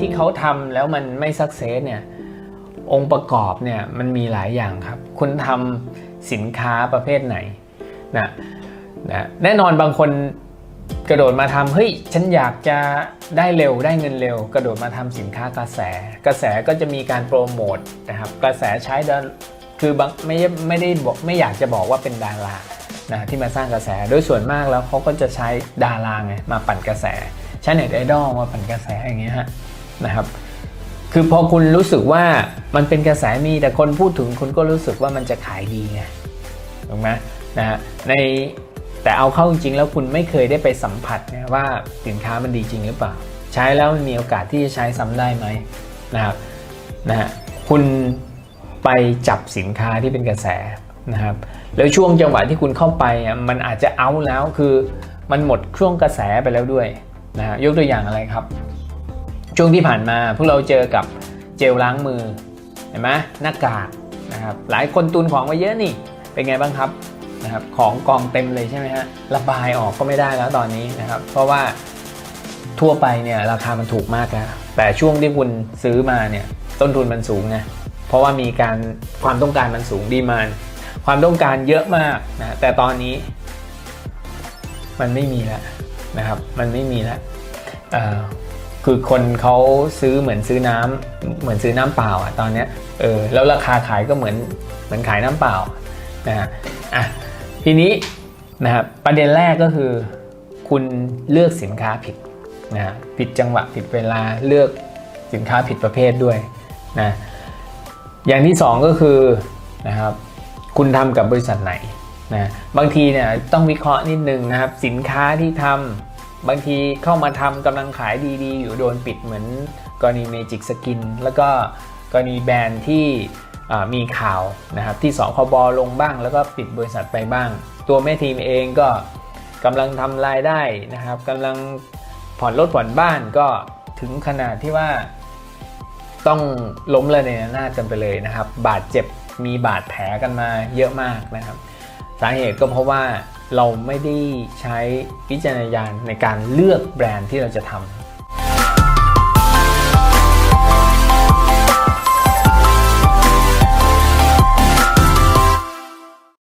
ที่เขาทำแล้วมันไม่สักเซสเนี่ยองค์ประกอบเนี่ยมันมีหลายอย่างครับ คุณทำสินค้าประเภทไหนนะนะแน่นอนบางคนกระโดดมาทำเฮ้ยฉันอยากจะได้เร็วได้เงินเร็ว กระโดดมาทำสินค้ากระแส กระแสก็จะมีการโปรโมทนะครับกระแสใช้ดคือบางไม่ไม่ได้บอกไม่อยากจะบอกว่าเป็นดารานะที่มาสร้างกระแสโดยส่วนมากแล้วเขาก็จะใช้ดาราไงมาปั่นกระแสใช้เน็ตไอดอลมาปั่นกระแสอย่างเงี้ยฮะ นะครับ คือพอคุณรู้สึกว่ามันเป็นกระแสมีแต่คนพูดถึงคุณก็รู้สึกว่ามันจะขายดีไงถูกไหมนะฮะในแต่เอาเข้าจริงๆแล้วคุณไม่เคยได้ไปสัมผัสนะว่าสินค้ามันดีจริงหรือเปล่า ใช้แล้วมันมีโอกาสที่จะใช้ซ้ำได้ไหมนะครับนะฮะคุณไปจับสินค้าที่เป็นกระแสนะครับแล้วช่วงจังหวะที่คุณเข้าไปมันอาจจะเอาแล้วคือมันหมดช่วงกระแสไปแล้วด้วยนะฮะยกตัวอย่างอะไรครับ ช่วงที่ผ่านมาพวกเราเจอกับเจลล้างมือเห็นไหมหน้ากากนะครับหลายคนตุนของมาเยอะนี่เป็นไงบ้างครับนะครับของกองเต็มเลยใช่ไหมฮะระบายออกก็ไม่ได้แล้วตอนนี้นะครับเพราะว่าทั่วไปเนี่ยราคามันถูกมากแล้วแต่ช่วงที่คุณซื้อมาเนี่ยต้นทุนมันสูงไงเพราะว่ามีการความต้องการมันสูงดีมานความต้องการเยอะมากนะแต่ตอนนี้ มันไม่มีแล้วนะครับ มันไม่มีแล้วเอ่อ คือคนเขาซื้อเหมือนซื้อน้ำเหมือนซื้อน้ำเปล่าอะตอนเนี้ยเออแล้วราคาขายก็เหมือนเหมือนขายน้ำเปล่านะฮะอะทีนี้นะครับประเด็นแรกก็คือ คุณเลือกสินค้าผิดนะฮะผิดจังหวะผิดเวลาเลือกสินค้าผิดประเภทด้วยนะอย่างที่สองก็คือนะครับคุณทำกับบริษัทไหนนะบางทีเนี่ยต้องวิเคราะห์นิดนึงนะครับสินค้าที่ทำ บางทีเข้ามาทำกำลังขายดีๆ อยู่โดนปิดเหมือนกรณีเมจิกสกินแล้วก็กรณีแบรนด์ที่มีข่าวนะครับที่สคบลงบ้าง แล้วก็ปิดบริษัทไปบ้าง ตัวแม่ทีมเองก็กำลังทำรายได้นะครับกำลังผ่อนรถผ่อนบ้านก็ถึงขนาดที่ว่าต้องล้มละเนรนาดกันไปเลยนะครับ บาดเจ็บมีบาดแผลกันมาเยอะมากนะครับ สาเหตุก็เพราะว่า เราไม่ได้ใช้วิจารณญาณในการเลือกแบรนด์ที่เราจะทำ